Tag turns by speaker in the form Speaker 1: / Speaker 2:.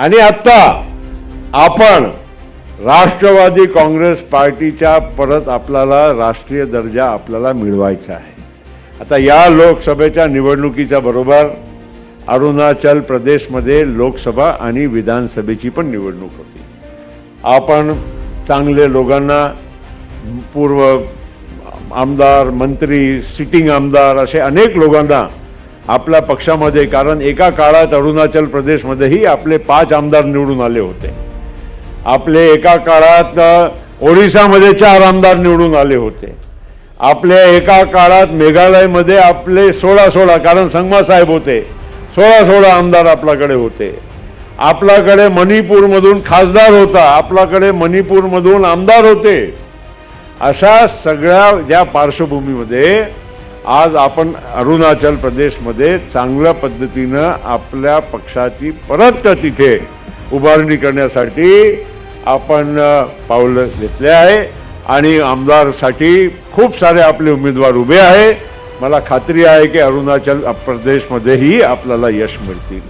Speaker 1: आणि आत्ता आपण राष्ट्रवादी काँग्रेस पार्टीच्या परत आपल्याला राष्ट्रीय दर्जा आपल्याला मिळवायचा आहे. आता या लोकसभेच्या निवडणुकीच्या बरोबर अरुणाचल प्रदेशमध्ये लोकसभा आणि विधानसभेची पण निवडणूक होती. आपण चांगले लोकांना पूर्व आमदार मंत्री सिटिंग आमदार असे अनेक लोकांना आपल्या पक्षामध्ये कारण एका काळात अरुणाचल प्रदेशमध्येही आपले पाच आमदार निवडून आले होते. आपले एका काळात ओडिसामध्ये चार आमदार निवडून आले होते. आपल्या एका काळात मेघालयमध्ये आपले सोळा सोळा कारण संगमा साहेब होते सोळा सोळा आमदार आपल्याकडे होते. आपल्याकडे मणिपूरमधून खासदार होता आपल्याकडे मणिपूरमधून आमदार होते. अशा सगळ्या ज्या पार्श्वभूमीमध्ये आज आपण अरुणाचल प्रदेशमध्ये चांगल्या पद्धतीनं आपल्या पक्षाची परत तिथे उभारणी करण्यासाठी आपण पावलं घेतले आहे. आणि आमदारसाठी खूप सारे आपले उमेदवार उभे आहे. मला खात्री आहे की अरुणाचल प्रदेशमध्येही आपल्याला यश मिळतील.